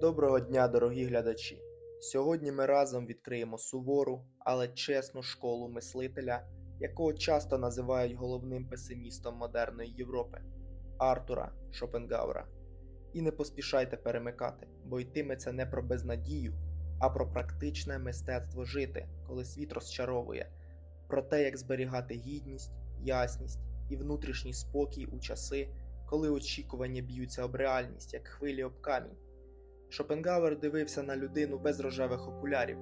Доброго дня, дорогі глядачі! Сьогодні ми разом відкриємо сувору, але чесну школу мислителя, якого часто називають головним песимістом модерної Європи Артура Шопенгауера. І не поспішайте перемикати, бо йтиметься не про безнадію, а про практичне мистецтво жити, коли світ розчаровує, про те, як зберігати гідність, ясність і внутрішній спокій у часи, коли очікування б'ються об реальність, як хвилі об камінь. Шопенгауер дивився на людину без рожевих окулярів,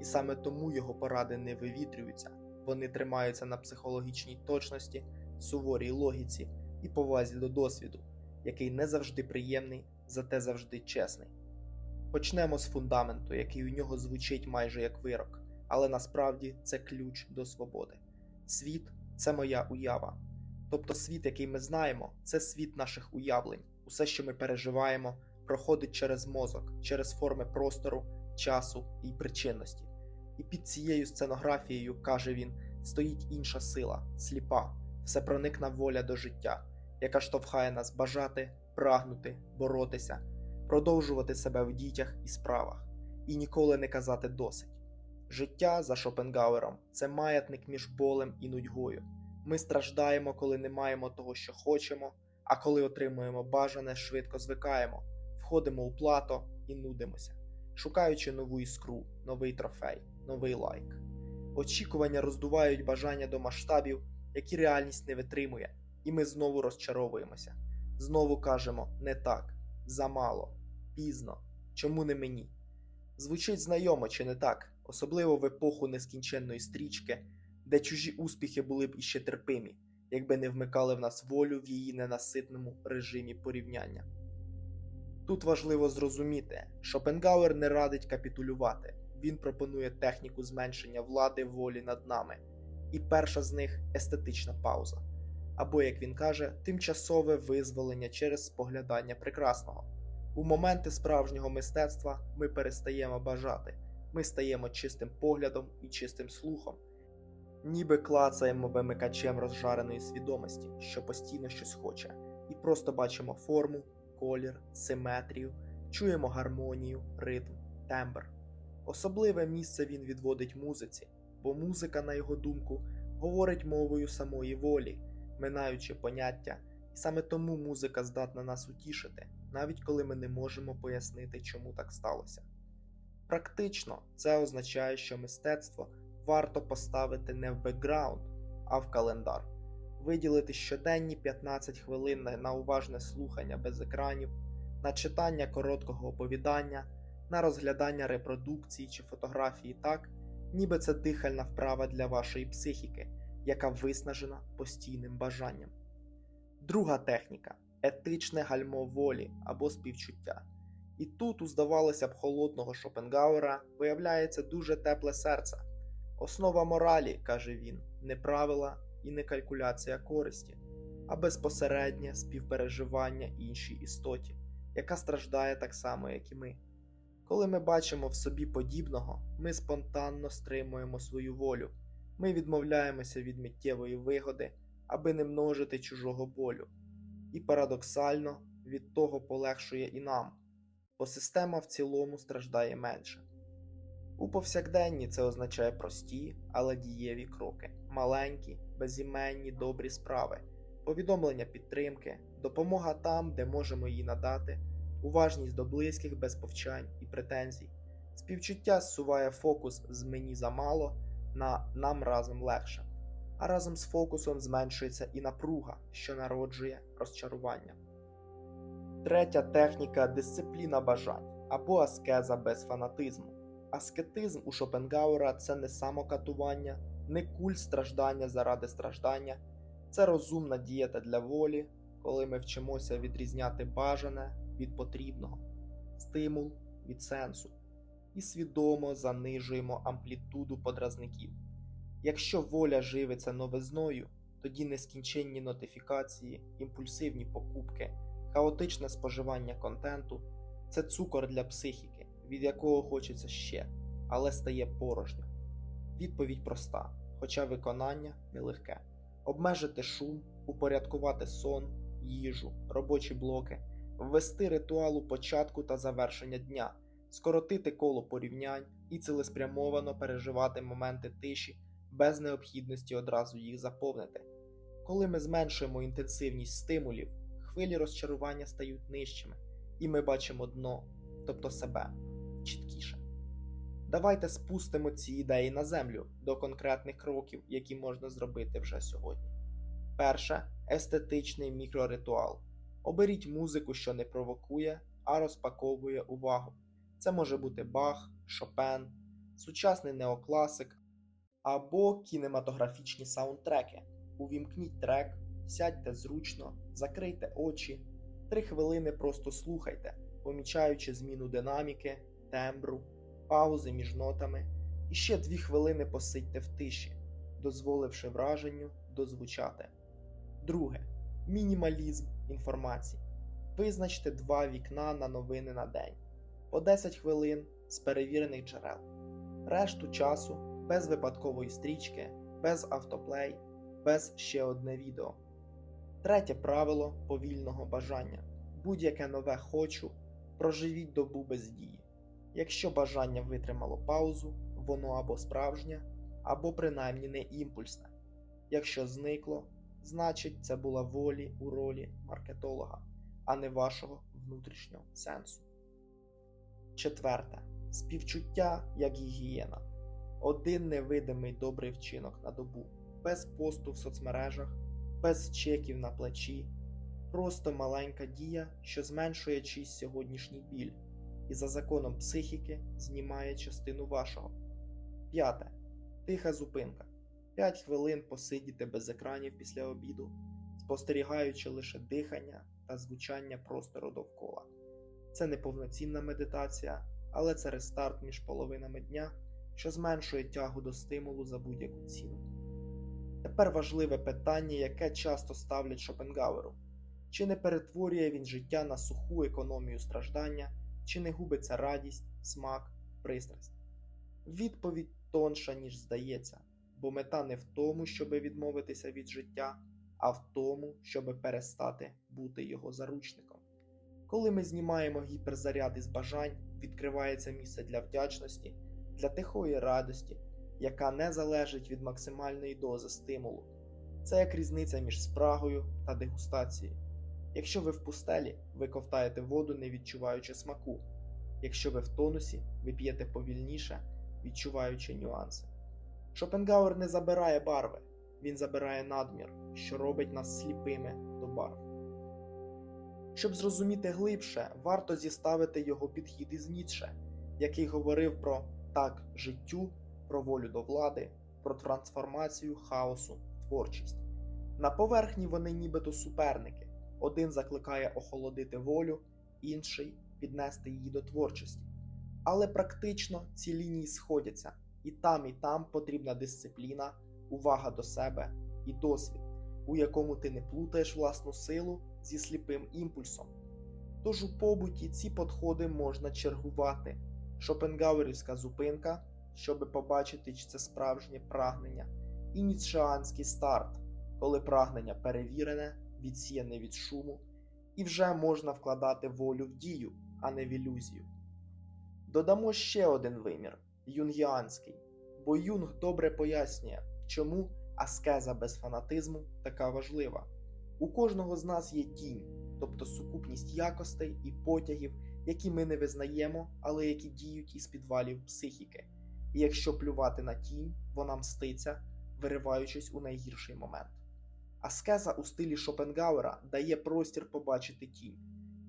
і саме тому його поради не вивітрюються, вони тримаються на психологічній точності, суворій логіці і повазі до досвіду, який не завжди приємний, зате завжди чесний. Почнемо з фундаменту, який у нього звучить майже як вирок, але насправді це ключ до свободи. Світ це моя уява. Тобто світ, який ми знаємо, це світ наших уявлень, усе, що ми переживаємо проходить через мозок, через форми простору, часу і причинності. І під цією сценографією, каже він, стоїть інша сила, сліпа, всепроникна воля до життя, яка штовхає нас бажати, прагнути, боротися, продовжувати себе в дітях і справах, і ніколи не казати досить. Життя за Шопенгауером це маятник між болем і нудьгою. Ми страждаємо, коли не маємо того, що хочемо, а коли отримуємо бажане, швидко звикаємо входимо у плато і нудимося, шукаючи нову іскру, новий трофей, новий лайк. Очікування роздувають бажання до масштабів, які реальність не витримує, і ми знову розчаровуємося. Знову кажемо не так, замало, пізно, чому не мені? Звучить знайомо чи не так, особливо в епоху нескінченної стрічки, де чужі успіхи були б іще терпимі, якби не вмикали в нас волю в її ненаситному режимі порівняння. Тут важливо зрозуміти, Шопенгауер не радить капітулювати, він пропонує техніку зменшення влади волі над нами, і перша з них естетична пауза, або, як він каже, тимчасове визволення через споглядання прекрасного. У моменти справжнього мистецтва ми перестаємо бажати, ми стаємо чистим поглядом і чистим слухом, ніби клацаємо вимикачем розжареної свідомості, що постійно щось хоче, і просто бачимо форму колір, симетрію, чуємо гармонію, ритм, тембр. Особливе місце він відводить музиці, бо музика, на його думку, говорить мовою самої волі, минаючи поняття, і саме тому музика здатна нас утішити, навіть коли ми не можемо пояснити, чому так сталося. Практично це означає, що мистецтво варто поставити не в бекграунд, а в календар виділити щоденні 15 хвилин на уважне слухання без екранів, на читання короткого оповідання, на розглядання репродукції чи фотографії так, ніби це дихальна вправа для вашої психіки, яка виснажена постійним бажанням. Друга техніка етичне гальмо волі або співчуття. І тут, у здавалося б, холодного Шопенгауера виявляється дуже тепле серце. Основа моралі, каже він, не правила, і не калькуляція користі, а безпосереднє співпереживання іншій істоті, яка страждає так само, як і ми. Коли ми бачимо в собі подібного, ми спонтанно стримуємо свою волю, ми відмовляємося від миттєвої вигоди, аби не множити чужого болю, і парадоксально від того полегшує і нам, бо система в цілому страждає менше. У повсякденні це означає прості, але дієві кроки, маленькі, безіменні добрі справи, повідомлення підтримки, допомога там, де можемо її надати, уважність до близьких без повчань і претензій. Співчуття зсуває фокус з мені замало на нам разом легше, а разом з фокусом зменшується і напруга, що народжує розчарування. Третя техніка дисципліна бажань або аскеза без фанатизму. Аскетизм у Шопенгауера це не самокатування, не культ страждання заради страждання, це розумна дієта для волі, коли ми вчимося відрізняти бажане від потрібного, стимул від сенсу, і свідомо занижуємо амплітуду подразників. Якщо воля живиться новизною, тоді нескінченні нотифікації, імпульсивні покупки, хаотичне споживання контенту це цукор для психіки, від якого хочеться ще, але стає порожньо. Відповідь проста, хоча виконання нелегке: обмежити шум, упорядкувати сон, їжу, робочі блоки, ввести ритуал у початку та завершення дня, скоротити коло порівнянь і цілеспрямовано переживати моменти тиші без необхідності одразу їх заповнити. Коли ми зменшуємо інтенсивність стимулів, хвилі розчарування стають нижчими, і ми бачимо дно, тобто себе, чіткіше. Давайте спустимо ці ідеї на землю до конкретних кроків, які можна зробити вже сьогодні. Перше естетичний мікроритуал. Оберіть музику, що не провокує, а розпаковує увагу. Це може бути Бах, Шопен, сучасний неокласик або кінематографічні саундтреки. Увімкніть трек, сядьте зручно, закрийте очі, три хвилини просто слухайте, помічаючи зміну динаміки, тембру, паузи між нотами, і ще дві хвилини посидьте в тиші, дозволивши враженню дозвучати. Друге мінімалізм інформації. Визначте два вікна на новини на день, по 10 хвилин з перевірених джерел, решту часу без випадкової стрічки, без автоплей, без ще одне відео. Третє правило повільного бажання. Будь-яке нове хочу, проживіть добу без дії. Якщо бажання витримало паузу, воно або справжнє, або принаймні не імпульсне. Якщо зникло, значить це була волі у ролі маркетолога, а не вашого внутрішнього сенсу. Четверте. Співчуття як гігієна. Один невидимий добрий вчинок на добу, без посту в соцмережах, без чеків на плечі, просто маленька дія, що зменшує чийсь сьогоднішній біль, і за законом психіки знімає частину вашого. П'яте. Тиха зупинка. 5 хвилин посидіти без екранів після обіду, спостерігаючи лише дихання та звучання простору довкола. Це не повноцінна медитація, але це рестарт між половинами дня, що зменшує тягу до стимулу за будь-яку ціну. Тепер важливе питання, яке часто ставлять Шопенгауеру: чи не перетворює він життя на суху економію страждання, чи не губиться радість, смак, пристрасть? Відповідь тонша, ніж здається бо мета не в тому, щоб відмовитися від життя, а в тому, щоб перестати бути його заручником. Коли ми знімаємо гіперзаряд із бажань, відкривається місце для вдячності, для тихої радості, яка не залежить від максимальної дози стимулу. Це як різниця між спрагою та дегустацією. Якщо ви в пустелі, ви ковтаєте воду, не відчуваючи смаку. Якщо ви в тонусі, ви п'єте повільніше, відчуваючи нюанси. Шопенгауер не забирає барви, він забирає надмір, що робить нас сліпими до барв. Щоб зрозуміти глибше, варто зіставити його підхід із Ніцше, який говорив про так життю, про волю до влади, про трансформацію хаосу творчість. На поверхні вони нібито суперники, один закликає охолодити волю, інший піднести її до творчості. Але практично ці лінії сходяться. І там, і там потрібна дисципліна, увага до себе і досвід, у якому ти не плутаєш власну силу зі сліпим імпульсом. Тож у побуті ці подходи можна чергувати. Шопенгауерівська зупинка, щоб побачити, чи це справжнє прагнення, і ніцшеанський старт, коли прагнення перевірене, відсіяне від шуму, і вже можна вкладати волю в дію, а не в ілюзію. Додамо ще один вимір юнгіанський, бо Юнг добре пояснює, чому аскеза без фанатизму така важлива. У кожного з нас є тінь, тобто сукупність якостей і потягів, які ми не визнаємо, але які діють із підвалів психіки. І якщо плювати на тінь, вона мститься, вириваючись у найгірший момент. Аскеза у стилі Шопенгауера дає простір побачити тінь,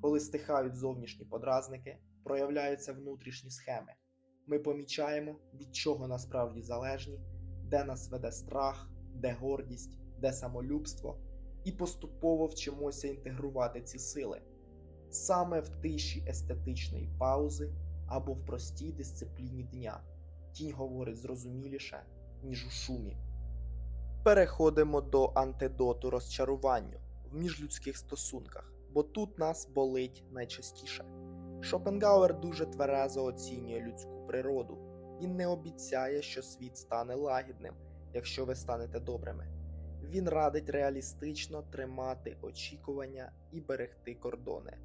коли стихають зовнішні подразники, проявляються внутрішні схеми. Ми помічаємо, від чого насправді залежні, де нас веде страх, де гордість, де самолюбство, і поступово вчимося інтегрувати ці сили саме в тиші естетичної паузи або в простій дисципліні дня. Тінь говорить зрозуміліше, ніж у шумі. Переходимо до антидоту розчаруванню в міжлюдських стосунках, бо тут нас болить найчастіше. Шопенгауер дуже тверезо оцінює людську природу. Він не обіцяє, що світ стане лагідним, якщо ви станете добрими. Він радить реалістично тримати очікування і берегти кордони.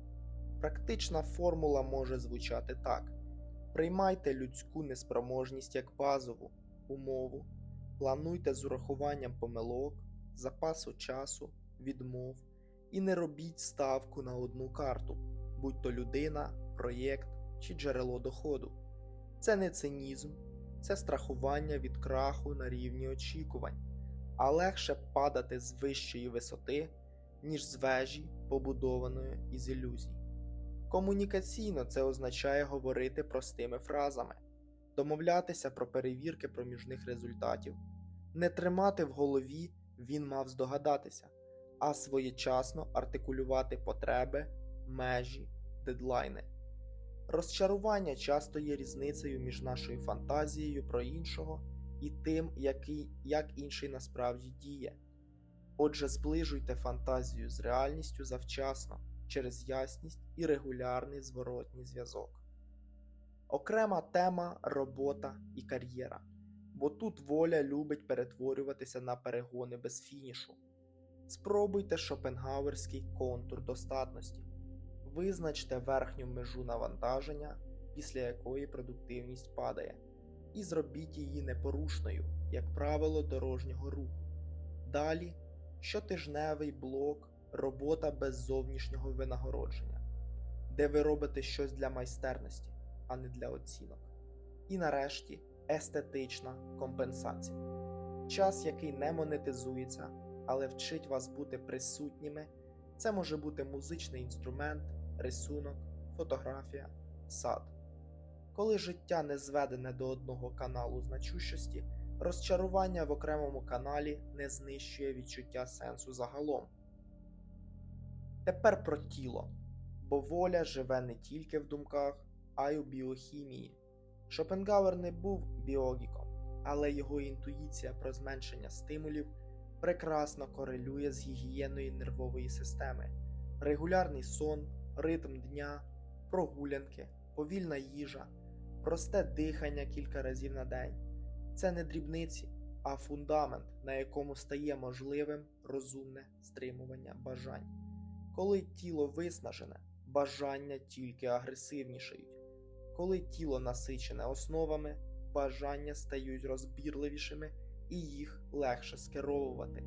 Практична формула може звучати так: приймайте людську неспроможність як базову умову, плануйте з урахуванням помилок, запасу часу, відмов і не робіть ставку на одну карту, будь то людина, проєкт чи джерело доходу. Це не цинізм, це страхування від краху на рівні очікувань, а легше падати з вищої висоти, ніж з вежі, побудованої із ілюзій. Комунікаційно це означає говорити простими фразами, домовлятися про перевірки проміжних результатів, не тримати в голові він мав здогадатися, а своєчасно артикулювати потреби, межі, дедлайни. Розчарування часто є різницею між нашою фантазією про іншого і тим, який, як інший насправді діє. Отже, зближуйте фантазію з реальністю завчасно через ясність і регулярний зворотній зв'язок. Окрема тема робота і кар'єра, бо тут воля любить перетворюватися на перегони без фінішу. Спробуйте шопенгауерський контур достатності. Визначте верхню межу навантаження, після якої продуктивність падає, і зробіть її непорушною, як правило дорожнього руху. Далі щотижневий блок робота без зовнішнього винагородження, де ви робите щось для майстерності, а не для оцінок. І нарешті естетична компенсація. Час, який не монетизується, але вчить вас бути присутніми. Це може бути музичний інструмент, рисунок, фотографія, сад. Коли життя не зведене до одного каналу значущості, розчарування в окремому каналі не знищує відчуття сенсу загалом. Тепер про тіло, бо воля живе не тільки в думках, а й у біохімії. Шопенгауер не був біогіком, але його інтуїція про зменшення стимулів прекрасно корелює з гігієною нервової системи, регулярний сон, ритм дня, прогулянки, повільна їжа, просте дихання кілька разів на день. Це не дрібниці, а фундамент, на якому стає можливим розумне стримування бажань. Коли тіло виснажене, бажання тільки агресивнішають. Коли тіло насичене основами, бажання стають розбірливішими і їх легше скеровувати.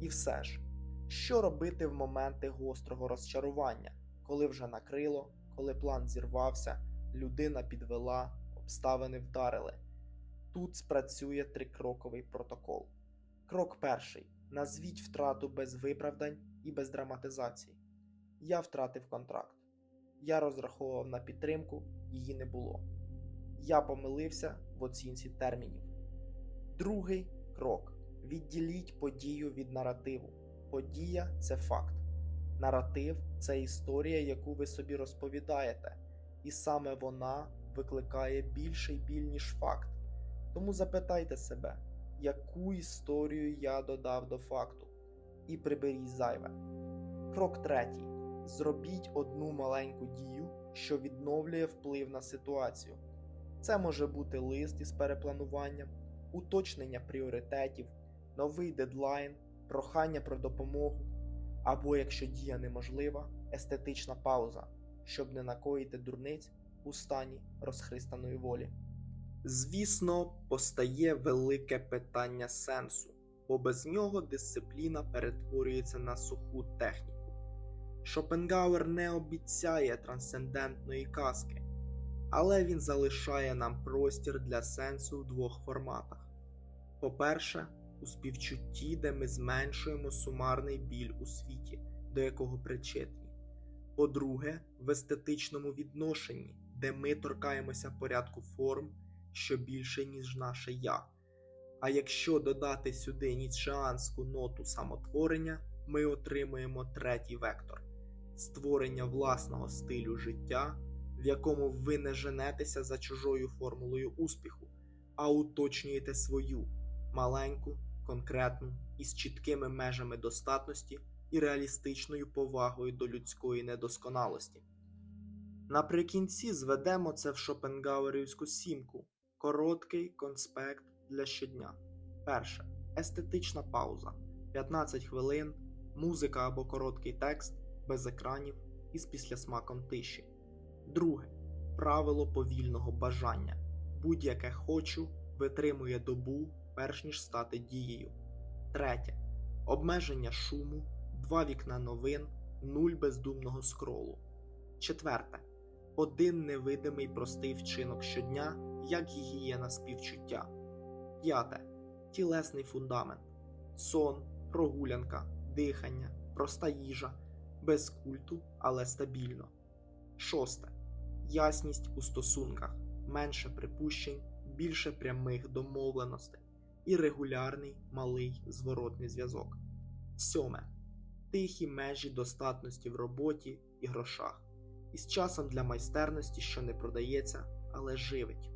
І все ж, що робити в моменти гострого розчарування, коли вже накрило, коли план зірвався, людина підвела, обставини вдарили. Тут спрацює трикроковий протокол. Крок перший. Назвіть втрату без виправдань і без драматизації. Я втратив контракт. Я розраховував на підтримку, її не було. Я помилився в оцінці термінів. Другий крок: відділіть подію від наративу. Подія це факт. Наратив це історія, яку ви собі розповідаєте, і саме вона викликає більший біль, ніж факт. Тому запитайте себе, яку історію я додав до факту, і приберіть зайве. Крок третій. Зробіть одну маленьку дію, що відновлює вплив на ситуацію. Це може бути лист із переплануванням, уточнення пріоритетів, новий дедлайн, прохання про допомогу, або, якщо дія неможлива, естетична пауза, щоб не накоїти дурниць у стані розхристаної волі. Звісно, постає велике питання сенсу, бо без нього дисципліна перетворюється на суху техніку. Шопенгауер не обіцяє трансцендентної казки, але він залишає нам простір для сенсу в двох форматах. По-перше, у співчутті, де ми зменшуємо сумарний біль у світі, до якого причетні. По-друге, в естетичному відношенні, де ми торкаємося порядку форм що більше, ніж наше я. А якщо додати сюди ніцшеанську ноту самотворення, ми отримуємо третій вектор створення власного стилю життя, в якому ви не женетеся за чужою формулою успіху, а уточнюєте свою маленьку, конкретну із чіткими межами достатності і реалістичною повагою до людської недосконалості. Наприкінці зведемо це в Шопенгауерівську сімку. Короткий конспект для щодня. Перше. Естетична пауза. 15 хвилин, музика або короткий текст без екранів, із післясмаком тиші. Друге правило повільного бажання. Будь-яке хочу витримує добу, перш ніж стати дією. Третє обмеження шуму, два вікна новин, нуль бездумного скролу. Четверте один невидимий простий вчинок щодня, як гігієна співчуття. П'яте тілесний фундамент, сон, прогулянка, дихання, проста їжа, без культу, але стабільно. Шосте ясність у стосунках, менше припущень, більше прямих домовленостей і регулярний малий зворотний зв'язок. Сьоме тихі межі достатності в роботі і грошах, із часом для майстерності, що не продається, але живить.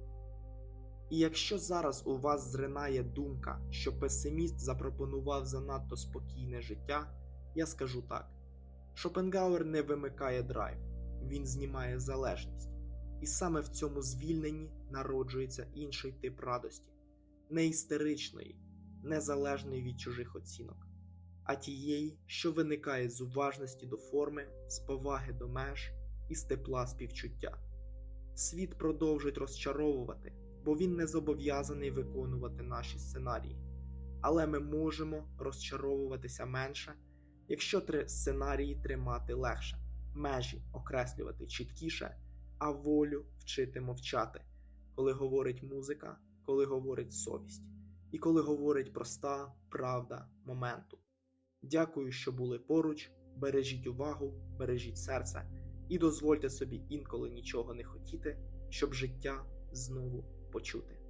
І якщо зараз у вас зринає думка, що песиміст запропонував занадто спокійне життя, я скажу так: Шопенгауер не вимикає драйв, він знімає залежність, і саме в цьому звільненні народжується інший тип радості, не істеричної, незалежної від чужих оцінок, а тієї, що виникає з уважності до форми, з поваги до меж і з тепла співчуття. Світ продовжить розчаровувати бо він не зобов'язаний виконувати наші сценарії. Але ми можемо розчаровуватися менше, якщо три сценарії тримати легше, межі окреслювати чіткіше, а волю вчити мовчати, коли говорить музика, коли говорить совість, і коли говорить проста правда моменту. Дякую, що були поруч. Бережіть увагу, бережіть серце і дозвольте собі інколи нічого не хотіти, щоб життя знову почути.